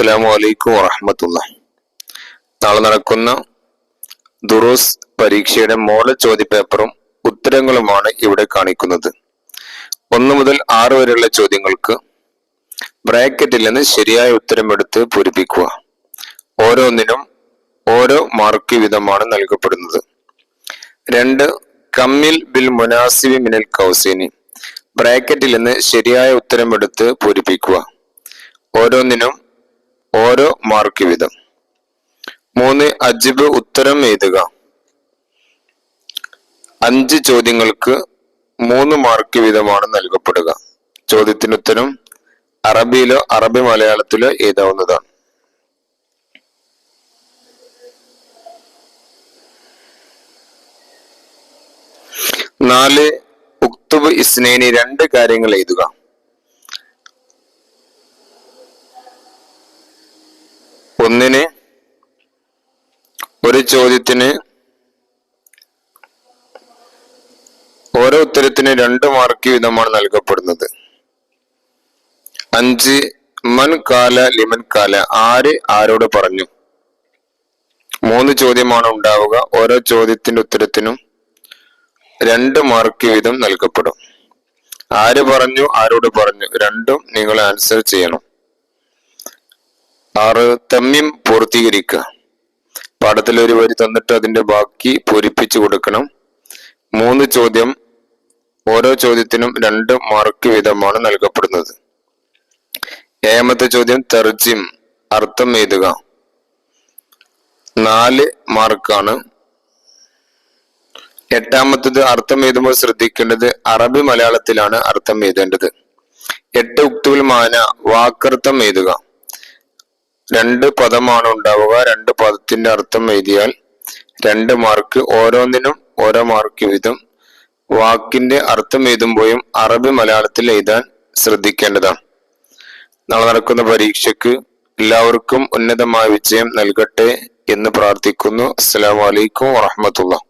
അസ്സലാമു അലൈക്കും വറഹമത്തുള്ള നാളെ നടക്കുന്ന ദുറൂസ് പരീക്ഷയുടെ മോഡൽ ചോദ്യപേപ്പറും ഉത്തരങ്ങളുമാണ് ഇവിടെ കാണിക്കുന്നത്. ഒന്ന് മുതൽ ആറ് വരെയുള്ള ചോദ്യങ്ങൾക്ക് ബ്രാക്കറ്റിൽ നിന്ന് ശരിയായ ഉത്തരം ഉത്തരമെടുത്ത് പൂരിപ്പിക്കുക. ഓരോന്നിനും ഓരോ മാർക്ക് വിധമാണ് നൽകപ്പെടുന്നത്. രണ്ട് കമ്മിൽ ബിൽ മുനാസിബി മിനൽ കൗസീനി. ബ്രാക്കറ്റിൽ നിന്ന് ശരിയായ ഉത്തരം ഉത്തരമെടുത്ത് പൂരിപ്പിക്കുക. ഓരോന്നിനും ഓരോ മാർക്ക് വീതം. മൂന്ന് അജിബ് ഉത്തരം എഴുതുക. അഞ്ച് ചോദ്യങ്ങൾക്ക് മൂന്ന് മാർക്ക് വീതമാണ് നൽകപ്പെടുക. ചോദ്യത്തിന് ഉത്തരം അറബിയിലോ അറബി മലയാളത്തിലോ എഴുതാവുന്നതാണ്. നാല് ഉക്തുബ് ഇസ്നേനി രണ്ട് കാര്യങ്ങൾ എഴുതുക. ഒന്നിന് ഒരു ചോദ്യത്തിന് ഓരോ ഉത്തരത്തിന് രണ്ട് മാർക്ക് വീതമാണ് നൽകപ്പെടുന്നത്. അഞ്ച് മൻ കാല ലിമൻ കാല. ആര് ആരോട് പറഞ്ഞു? മൂന്ന് ചോദ്യമാണ് ഉണ്ടാവുക. ഓരോ ചോദ്യത്തിന്റെ ഉത്തരത്തിനും രണ്ട് മാർക്ക് വീതം നൽകപ്പെടും. ആര് പറഞ്ഞു? ആരോട് പറഞ്ഞു? രണ്ടും നിങ്ങൾ ആൻസർ ചെയ്യണം. ആറ് തമ്മിം പൂർത്തീകരിക്കുക പാഠത്തിൽ ഒരു വരി തന്നിട്ട് അതിന്റെ ബാക്കി പൂരിപ്പിച്ചു കൊടുക്കണം. മൂന്ന് ചോദ്യം ഓരോ ചോദ്യത്തിനും രണ്ട് മാർക്ക് വീതമാണ് നൽകപ്പെടുന്നത്. ഏഴാമത്തെ ചോദ്യം തെർജിം അർത്ഥം എഴുതുക. നാല് മാർക്കാണ്. എട്ടാമത്തത് അർത്ഥം എഴുതുമ്പോൾ ശ്രദ്ധിക്കേണ്ടത് അറബി മലയാളത്തിലാണ് അർത്ഥം എഴുതേണ്ടത്. എട്ട് ഉക്തുൽ മാന വാക്കർത്ഥം എഴുതുക. രണ്ട് പദമാണ് ഉണ്ടാവുക. രണ്ട് പദത്തിന്റെ അർത്ഥം എഴുതിയാൽ രണ്ട് മാർക്ക് ഓരോന്നിനും ഓരോ മാർക്ക് വീതം വാക്കിന്റെ അർത്ഥം എഴുതുമ്പോഴും അറബി മലയാളത്തിൽ എഴുതാൻ ശ്രദ്ധിക്കേണ്ടതാണ്. നാളെ നടക്കുന്ന പരീക്ഷയ്ക്ക് എല്ലാവർക്കും ഉന്നതമായ വിജയം നൽകട്ടെ എന്ന് പ്രാർത്ഥിക്കുന്നു. അസ്സലാമലൈക്കും വറഹമത്തുള്ള